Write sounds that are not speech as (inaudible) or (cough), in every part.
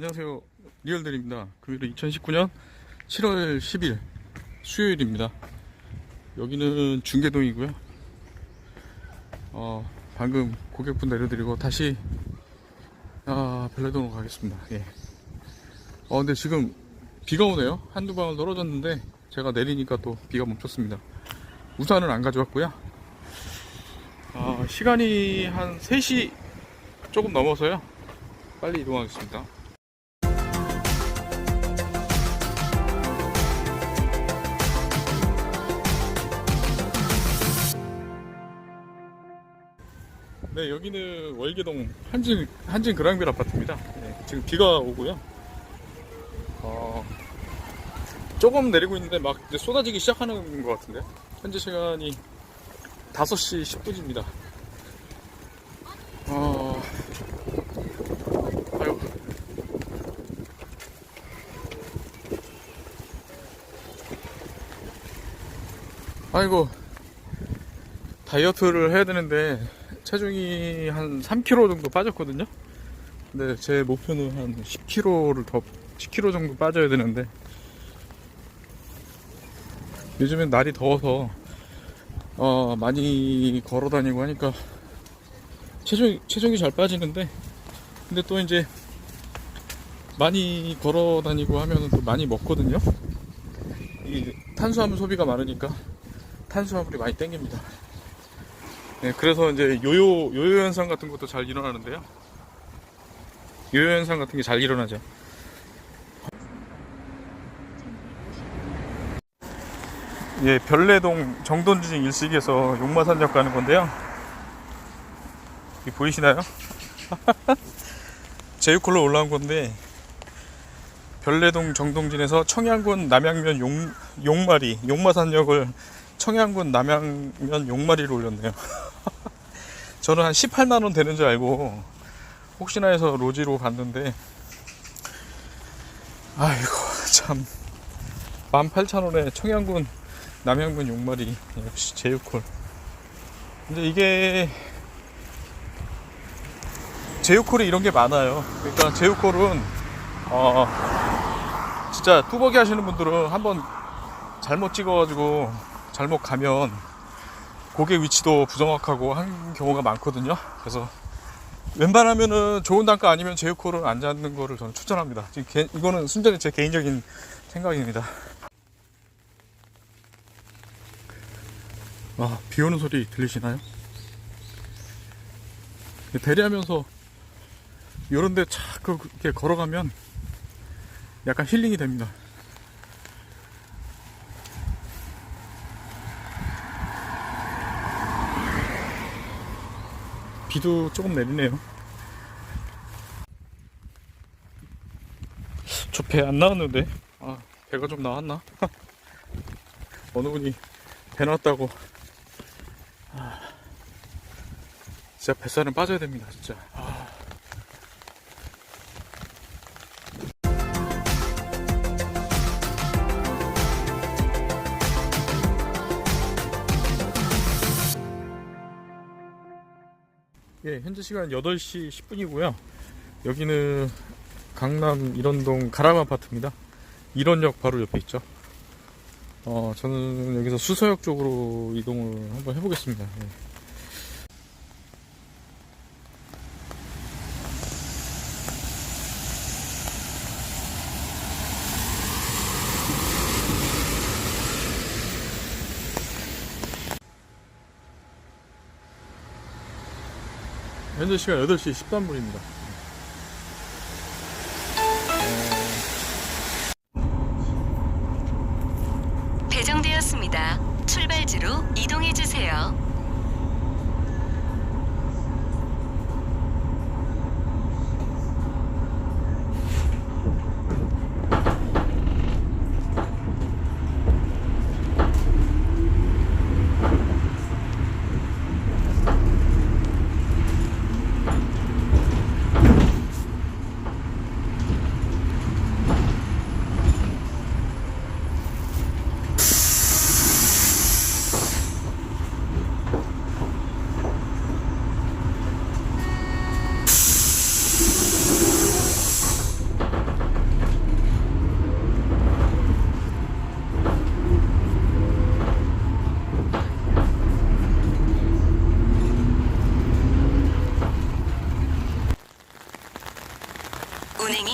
안녕하세요. 리얼들입니다. 금일은 2019년 7월 10일 수요일입니다. 여기는 중계동이고요. 어, 방금 고객분 내려드리고 다시 아, 별내동으로 가겠습니다. 예. 어, 근데 지금 비가 오네요. 한두 방울 떨어졌는데 제가 내리니까 또 비가 멈췄습니다. 우산은 안 가져왔고요. 아, 시간이 한 3시 조금 넘어서요. 빨리 이동하겠습니다. 네, 여기는 월계동 한진, 한진 그랑빌 아파트입니다. 네, 지금 비가 오고요. 어, 조금 내리고 있는데 막 쏟아지기 시작하는 것 같은데. 현재 시간이 5시 10분입니다. 어, 아유. 아이고, 다이어트를 해야 되는데, 체중이 한 3kg 정도 빠졌거든요? 근데 제 목표는 한 10kg를 더, 10kg 정도 빠져야 되는데, 요즘엔 날이 더워서, 어, 많이 걸어 다니고 하니까, 체중, 체중이 잘 빠지는데, 근데 또 이제, 많이 걸어 다니고 하면 또 많이 먹거든요? 이 탄수화물 소비가 많으니까, 탄수화물이 많이 땡깁니다. 네, 그래서 이제 요요, 요요 현상 같은 것도 잘 일어나는데요. 요요 현상 같은 게 잘 일어나죠. 예, 별내동 정돈주진 일식에서 용마산역 가는 건데요. 이 보이시나요? (laughs) 제휴콜로 올라온 건데, 별내동 정동진에서 청양군 남양면 용, 용마리, 용마산역을 청양군 남양면 용마리로 올렸네요. (laughs) 저는 한 18만원 되는 줄 알고, 혹시나 해서 로지로 봤는데, 아이고, 참. 18,000원에 청양군 남양군 용마리, 역시 제휴콜. 근데 이게, 제휴콜이 이런 게 많아요. 그러니까 제휴콜은, 어, 진짜 뚜벅이 하시는 분들은 한번 잘못 찍어가지고 잘못 가면 고객 위치도 부정확하고 한 경우가 많거든요. 그래서 웬만하면은 좋은 단가 아니면 제휴콜을 안 잡는 거를 저는 추천합니다. 개- 이거는 순전히 제 개인적인 생각입니다. 아, 비 오는 소리 들리시나요? 대리하면서 이런 데 자꾸 이렇게 걸어가면 약간 힐링이 됩니다. 비도 조금 내리네요. 저 배 안 나왔는데? 아, 배가 좀 나왔나? (laughs) 어느 분이 배 나왔다고. 아, 진짜 뱃살은 빠져야 됩니다, 진짜. 예, 현재 시간 8시 10분이고요. 여기는 강남 일원동 가람 아파트입니다. 일원역 바로 옆에 있죠. 어, 저는 여기서 수서역 쪽으로 이동을 한번 해보겠습니다. 예. 현재 시간 8시 13분입니다. 배정되었습니다. 출발지로 이동해 주세요.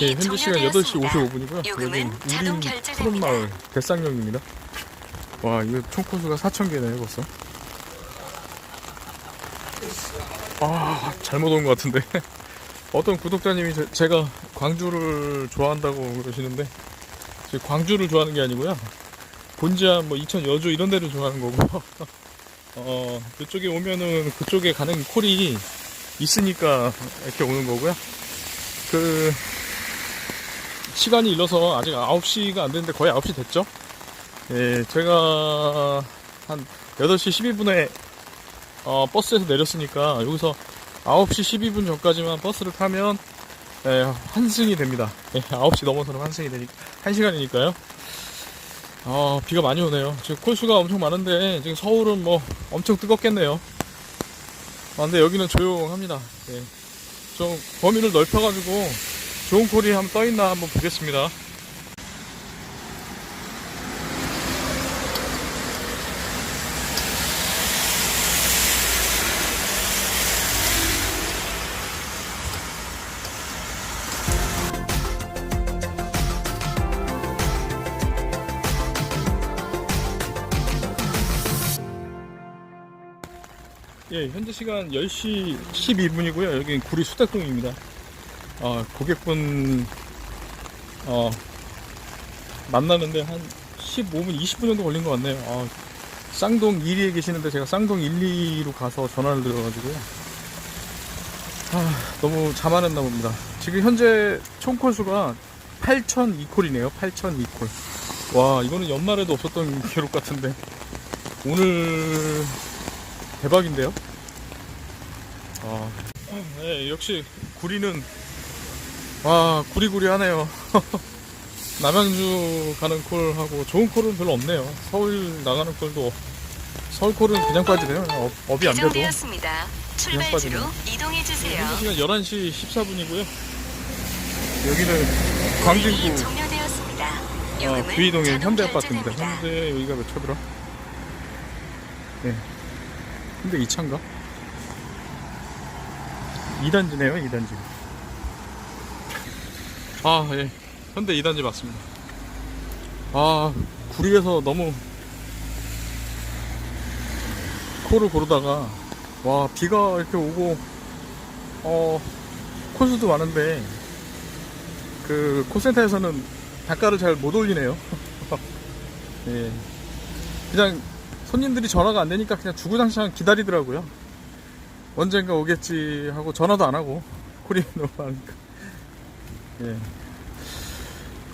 예, 현재 시간 8시 55분이고요. 요금은 여긴 자동 우린 결제됩니다. 푸른마을 대쌍령입니다. 와, 이거 총 코수가 4,000개네요, 벌써. 아, 잘못 온 것 같은데. (laughs) 어떤 구독자님이 제- 제가 광주를 좋아한다고 그러시는데, 제가 광주를 좋아하는 게 아니고요. 본지암, 뭐, 이천 여주 이런 데를 좋아하는 거고, (laughs) 어, 그쪽에 오면은 그쪽에 가는 콜이 있으니까 이렇게 오는 거고요. 그, 시간이 일러서 아직 9시가 안 됐는데 거의 9시 됐죠? 예, 제가 한 8시 12분에 어, 버스에서 내렸으니까 여기서 9시 12분 전까지만 버스를 타면 예, 환승이 됩니다. 예, 9시 넘어서는 환승이 되니까 1시간이니까요. 어, 비가 많이 오네요. 지금 콜수가 엄청 많은데 지금 서울은 뭐 엄청 뜨겁겠네요. 아, 근데 여기는 조용합니다. 예. 좀 범위를 넓혀가지고 좋은 콜이 한번 떠있나 한번 보겠습니다. 예, 현재 시간 10시 12분이고요. 여기는 구리 수덕동입니다. 어, 고객분, 어, 만나는데 한 15분, 20분 정도 걸린 것 같네요. 아, 쌍동 1위에 계시는데 제가 쌍동 1, 2로 가서 전화를 드려가지고요. 아, 너무 자만했나 봅니다. 지금 현재 총 콜수가 8,002콜이네요. 8,002콜. 와, 이거는 연말에도 없었던 (laughs) 기록 같은데. 오늘 대박인데요? 아, 네, 역시 구리는 와 구리구리 하네요. (laughs) 남양주 가는 콜하고 좋은 콜은 별로 없네요. 서울 나가는 콜도 서울 콜은 그냥 빠지네요. 업, 업이 안 돼도. 출발지로 이동해 주세요. 현재 시간 11시 14분이고요. 여기는 광진구 종료되었습니다. 어, 요금은 구이동의 자동 현대 아파트입니다. 결제됩니다. 현대 여기가 몇 초더라? 네. 현대 2차인가? 2단지네요, 2단지. 아, 예. 현대 2단지 맞습니다. 아, 구리에서 너무 코를 고르다가, 와, 비가 이렇게 오고, 어, 코스도 많은데, 그, 콜센터에서는 단가를 잘 못 올리네요. (laughs) 예. 그냥 손님들이 전화가 안 되니까 그냥 주구장창 기다리더라고요. 언젠가 오겠지 하고 전화도 안 하고 콜이 너무 많으니까. 예.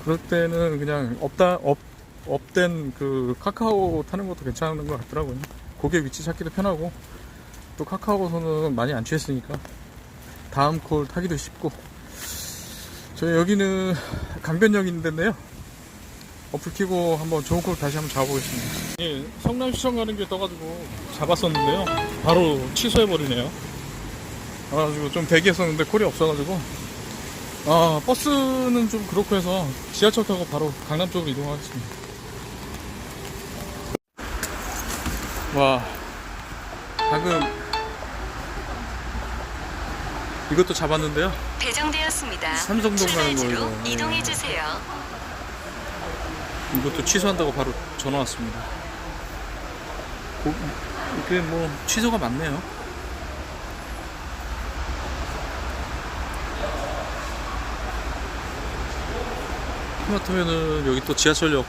그럴 때는 그냥 없다 업 업된 그 카카오 타는 것도 괜찮은 것 같더라고요. 고객 위치 찾기도 편하고 또 카카오에서는 많이 안 취했으니까 다음 콜 타기도 쉽고 저희 여기는 강변역인데요. 어플 키고 한번 좋은 콜 다시 한번 잡아보겠습니다. 예, 성남시청 가는 게 떠가지고 잡았었는데요. 바로 취소해버리네요. 그래가지고 좀 대기했었는데 콜이 없어가지고. 아, 버스는 좀 그렇고 해서 지하철 타고 바로 강남 쪽으로 이동하겠습니다. 와, 방금 이것도 잡았는데요. 배정되었습니다. 삼성동 가는 거 출발지로 이거. 이동해 주세요. 이것도 취소한다고 바로 전화 왔습니다. 고- 이게 뭐 취소가 많네요. 하마터면은 여기 또 지하철역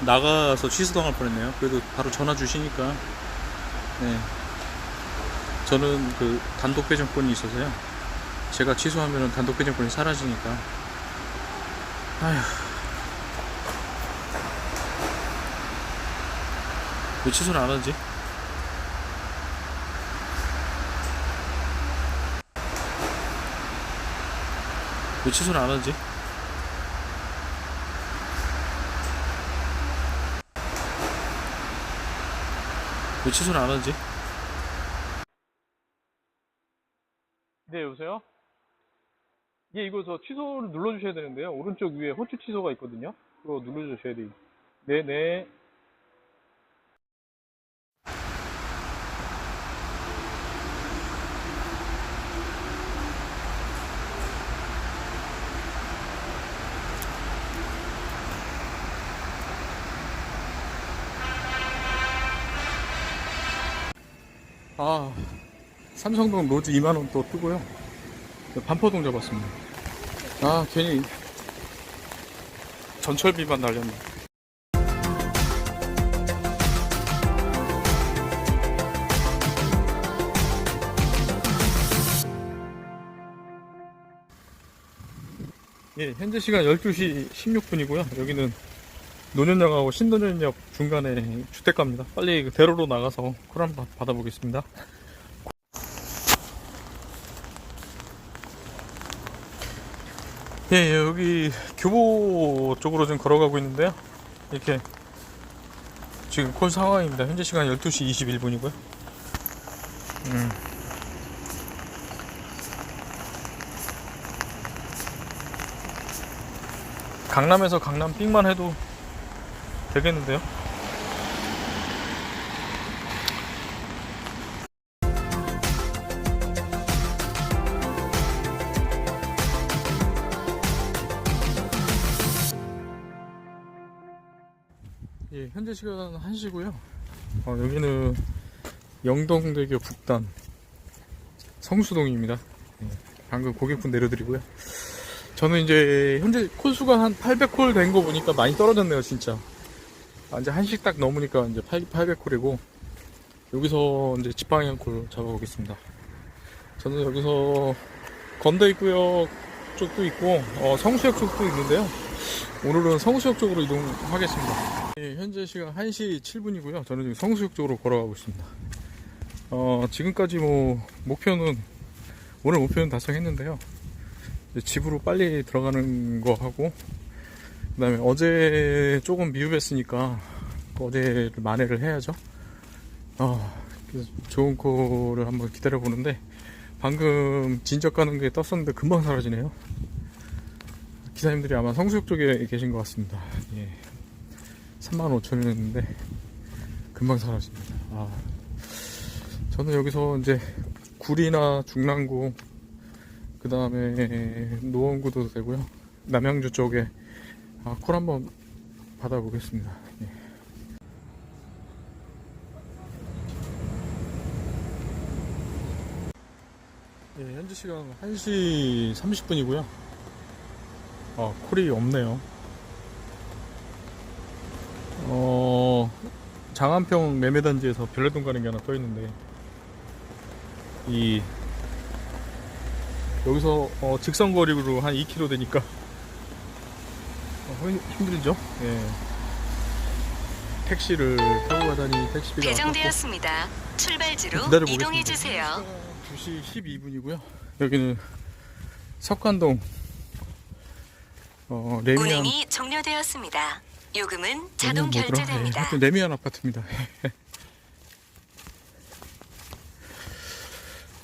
나가서 취소당할 뻔했네요. 그래도 바로 전화 주시니까 네. 저는 그 단독 배정권이 있어서요. 제가 취소하면은 단독 배정권이 사라지니까. 아휴. 왜 취소를 안 하지? 왜 취소를 안 하지? 왜 취소를 안 하지? 네, 여보세요? 예, 이거 저 취소를 눌러주셔야 되는데요. 오른쪽 위에 호출 취소가 있거든요. 그거 눌러주셔야 돼요. 네네. 아, 삼성동 로즈 2만원 또 뜨고요. 반포동 잡았습니다. 아, 괜히 전철비만 날렸네. 예, 현재 시간 12시 16분이고요. 여기는 노년역하고 신도년역 중간에 주택가입니다. 빨리 그 대로로 나가서 콜 한번 받아보겠습니다. 예, 여기 교보 쪽으로 좀 걸어가고 있는데요. 이렇게 지금 콜 상황입니다. 현재 시간 12시 21분이고요. 음. 강남에서 강남 삑만 해도 되겠는데요? 예, 현재 시간 1시고요. 어, 여기는 영동대교 북단 성수동입니다. 예, 방금 고객분 내려드리고요. 저는 이제 현재 콜수가 한 800콜 된 거 보니까 많이 떨어졌네요, 진짜. 아, 이제 한식 딱 넘으니까 이제 800콜이고 여기서 이제 직방향 콜 잡아보겠습니다. 저는 여기서 건대 입구역 쪽도 있고 어, 성수역 쪽도 있는데요. 오늘은 성수역 쪽으로 이동하겠습니다. 예, 현재 시간 1시 7분이고요. 저는 지금 성수역 쪽으로 걸어가고 있습니다. 어, 지금까지 뭐 목표는 오늘 목표는 달성했는데요. 집으로 빨리 들어가는 거 하고 그 다음에 어제 조금 미흡했으니까 어제를 만회를 해야죠. 어, 좋은 코를 한번 기다려 보는데 방금 진적 가는 게 떴었는데 금방 사라지네요. 기사님들이 아마 성수역 쪽에 계신 것 같습니다. 예. 35,000원이었는데 금방 사라집니다. 아, 저는 여기서 이제 구리나 중랑구 그 다음에 노원구도 되고요. 남양주 쪽에 아, 콜 한번 받아보겠습니다. 예. 예, 현재 시간 1시 30분이고요. 어, 콜이 없네요. 어, 장안평 매매단지에서 별내동 가는 게 하나 떠 있는데, 이 여기서 어, 직선거리로 한 2km 되니까 어, 힘- 힘들죠. 예. 택시를 타고 가다니 택시비가 배정되었습니다. 출발지로 기다려보겠습니다. 이동해 주세요. 2시 12분이고요. 여기는 석관동 어, 레미안 운행이 종료되었습니다. 요금은 자동 뭐더라? 예, 결제됩니다. 하여튼 레미안 아파트입니다. (laughs)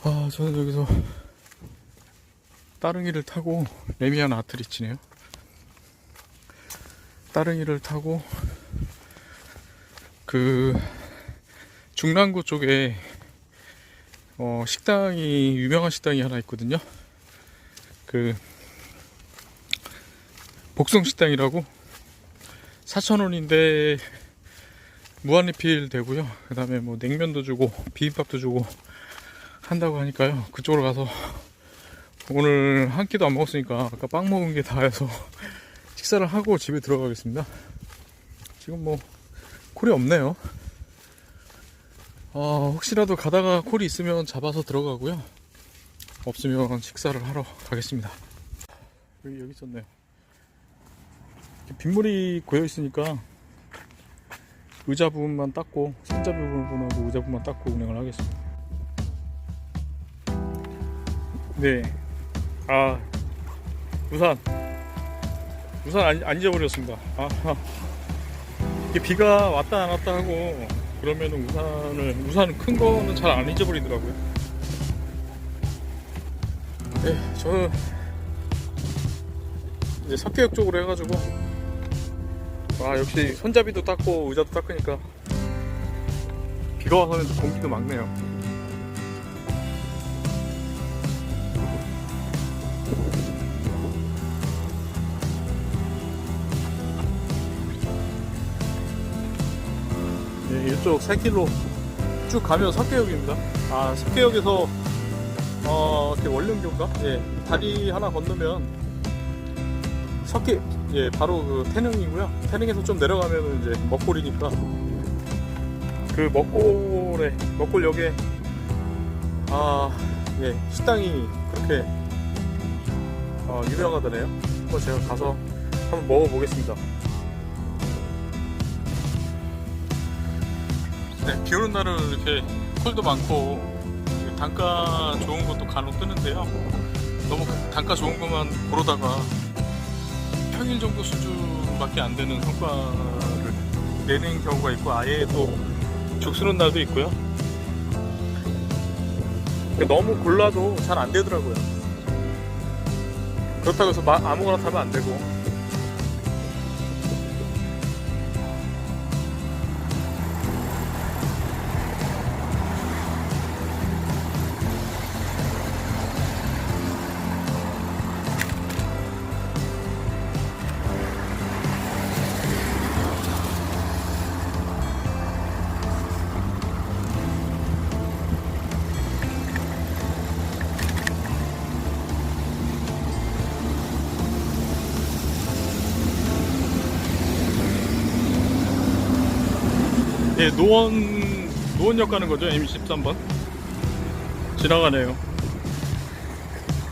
아, 저는 여기서 따릉이를 타고 레미안 아트리치네요. 따릉이를 타고 그 중랑구 쪽에 어, 식당이 유명한 식당이 하나 있거든요. 그 복성 식당이라고 4,000원인데 무한 리필 되고요. 그 다음에 뭐 냉면도 주고 비빔밥도 주고 한다고 하니까요. 그쪽으로 가서 오늘 한 끼도 안 먹었으니까 아까 빵 먹은 게 다해서 식사를 하고 집에 들어가겠습니다. 지금 뭐 콜이 없네요. 아, 혹시라도 가다가 콜이 있으면 잡아서 들어가고요. 없으면 식사를 하러 가겠습니다. 여기 여기 있었네요. 빗물이 고여 있으니까 의자 부분만 닦고 상자 부분하고 의자 부분만 닦고 운행을 하겠습니다. 네. 아 우산 우산 안, 안 잊어버렸습니다. 아 이게 비가 왔다 안 왔다 하고 그러면은 우산을 우산 큰 거는 잘 안 잊어버리더라고요. 네, 저는 이제 석계역 쪽으로 해가지고 아 역시 손잡이도 닦고 의자도 닦으니까 비가 와서는 공기도 막네요. 네, 이쪽 3km 쭉 가면 석계역입니다. 아, 석계역에서 어, 이렇게 원령교인가? 예, 다리 하나 건너면 석계, 예, 바로 그 태릉이고요. 태릉에서 좀 내려가면 이제 먹골이니까 그 먹골에, 먹골역에 아, 예, 식당이 그렇게 어, 유명하다네요. 제가 가서 한번 먹어보겠습니다. 네, 비 오는 날은 이렇게 콜도 많고 단가 좋은 것도 간혹 뜨는데요. 너무 단가 좋은 것만 고르다가 평일 정도 수준밖에 안 되는 성과를 내는 경우가 있고 아예 또 죽쓰는 날도 있고요. 너무 골라도 잘 안 되더라고요. 그렇다고 해서 마- 아무거나 타면 안 되고 예, 노원, 노원역 가는 거죠, M13번. 지나가네요.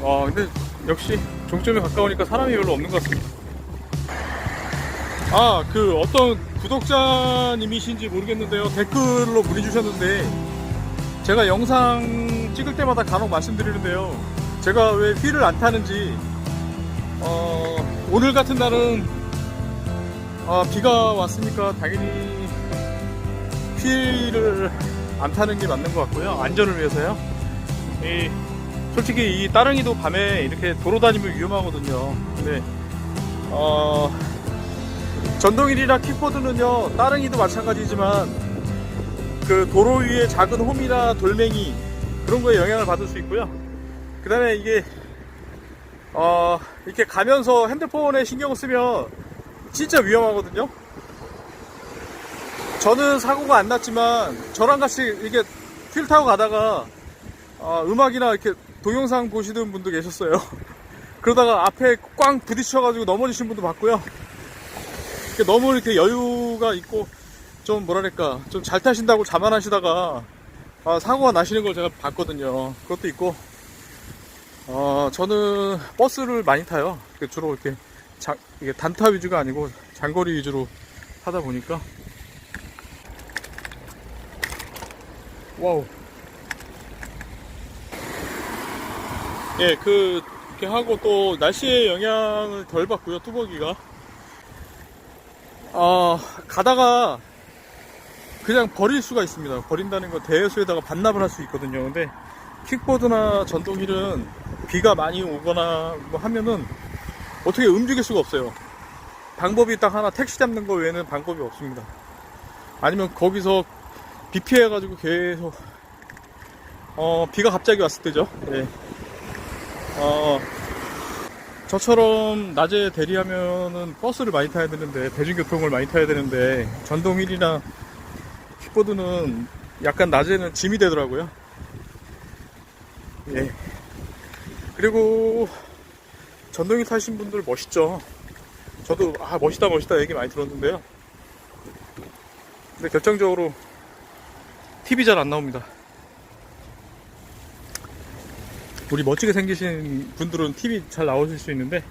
와, 근데 역시 종점에 가까우니까 사람이 별로 없는 것 같습니다. 아, 그 어떤 구독자님이신지 모르겠는데요. 댓글로 문의 주셨는데, 제가 영상 찍을 때마다 간혹 말씀드리는데요. 제가 왜 휠을 안 타는지, 어, 오늘 같은 날은, 아, 비가 왔으니까 당연히 휠을 안 타는 게 맞는 것 같고요. 안전을 위해서요. 이, 솔직히 이 따릉이도 밤에 이렇게 도로 다니면 위험하거든요. 근데, 어, 전동일이나 킥보드는요, 따릉이도 마찬가지지만, 그 도로 위에 작은 홈이나 돌멩이, 그런 거에 영향을 받을 수 있고요. 그 다음에 이게, 어, 이렇게 가면서 핸드폰에 신경을 쓰면 진짜 위험하거든요. 저는 사고가 안 났지만 저랑 같이 이렇게 휠 타고 가다가 아, 음악이나 이렇게 동영상 보시는 분도 계셨어요. (laughs) 그러다가 앞에 꽝 부딪혀가지고 넘어지신 분도 봤고요. 너무 이렇게 여유가 있고 좀 뭐랄까 좀 잘 타신다고 자만하시다가 아, 사고가 나시는 걸 제가 봤거든요. 그것도 있고 어, 저는 버스를 많이 타요. 그 주로 이렇게 자- 이게 단타 위주가 아니고 장거리 위주로 타다 보니까 와우. 예, 그, 이렇게 하고 또 날씨의 영향을 덜 받고요, 뚜벅이가. 아, 가다가 그냥 버릴 수가 있습니다. 버린다는 건 대여수에다가 반납을 할 수 있거든요. 근데 킥보드나 전동휠은 비가 많이 오거나 뭐 하면은 어떻게 움직일 수가 없어요. 방법이 딱 하나 택시 잡는 거 외에는 방법이 없습니다. 아니면 거기서 비 피해가지고 계속 어 비가 갑자기 왔을 때죠. 예. 어 저처럼 낮에 대리하면은 버스를 많이 타야 되는데 대중교통을 많이 타야 되는데 전동휠이나 킥보드는 약간 낮에는 짐이 되더라고요. 예. 그리고 전동휠 타신 분들 멋있죠. 저도 아 멋있다 멋있다 얘기 많이 들었는데요. 근데 결정적으로 TV 잘안 나옵니다. 우리 멋지게 생기신 분들은 TV 잘 나오실 수 있는데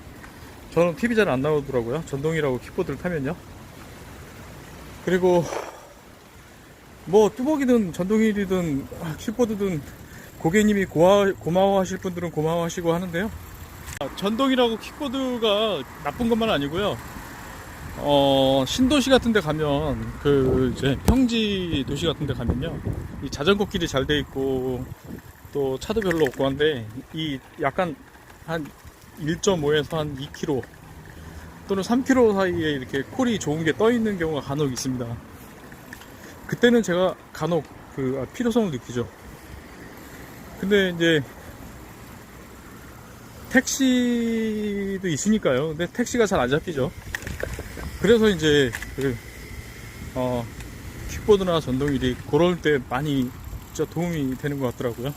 저는 TV 잘안 나오더라고요. 전동이라고 킥보드를 타면요. 그리고 뭐 뚜벅이든 전동일이든 킥보드든 고객님이 고마, 고마워하실 분들은 고마워하시고 하는데요. 아, 전동이라고 킥보드가 나쁜 것만 아니고요. 어, 신도시 같은 데 가면, 그, 이제, 평지 도시 같은 데 가면요. 이 자전거 길이 잘 돼 있고, 또 차도 별로 없고 한데, 이 약간 한 1.5에서 한 2km, 또는 3km 사이에 이렇게 콜이 좋은 게 떠 있는 경우가 간혹 있습니다. 그때는 제가 간혹 그 아, 필요성을 느끼죠. 근데 이제, 택시도 있으니까요. 근데 택시가 잘 안 잡히죠. 그래서 이제 그, 어, 킥보드나 전동일이 그럴 때 많이 진짜 도움이 되는 것 같더라고요.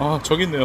아, 저기 있네요.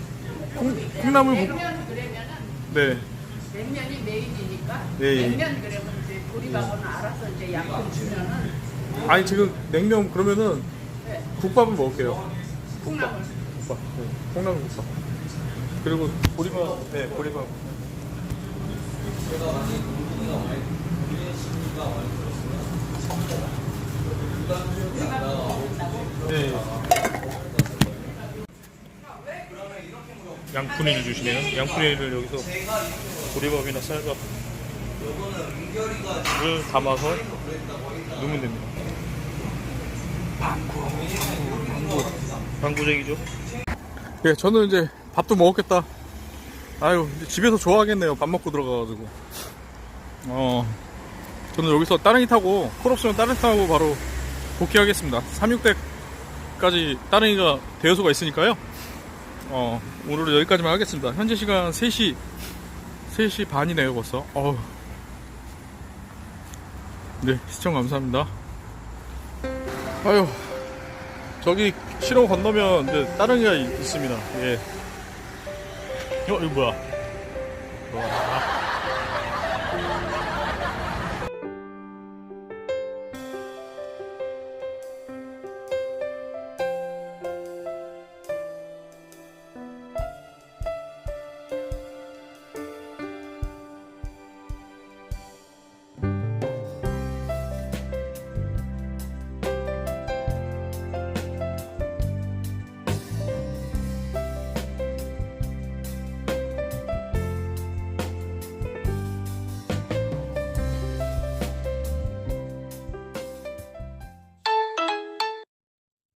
콩, 콩나물 국, 냉면 그러면은 네. 냉면이 메인이니까 예, 예. 냉면 그러면 이제 보리밥은 알아서 이제 약품 주면은 아니, 지금 냉면 그러면은 네, 국밥을 먹을게요. 콩나물. 국밥. 네, 콩나물 국밥. 그리고 보리밥, 네, 보리밥. 네. 양푼이를 주시네요. 양푼이를 여기서 보리밥이나 쌀밥 을 담아서 넣으면 됩니다. 방구, 방구, 방구 쟁이죠. 예, 저는 이제 밥도 먹었겠다. 아유, 집에서 좋아하겠네요. 밥 먹고 들어가가지고. 어, 저는 여기서 따릉이 타고, 콜 없으면 따릉이 타고 바로 복귀하겠습니다. 36대 까지 따릉이가 대여소가 있으니까요. 어, 오늘은 여기까지만 하겠습니다. 현재 시간 3시, 3시 반이네요, 벌써. 어우. 네, 시청 감사합니다. 아유, 저기 시로 건너면 이제 따릉이가 있- 있습니다. 예. 어, 이거 뭐야? 와.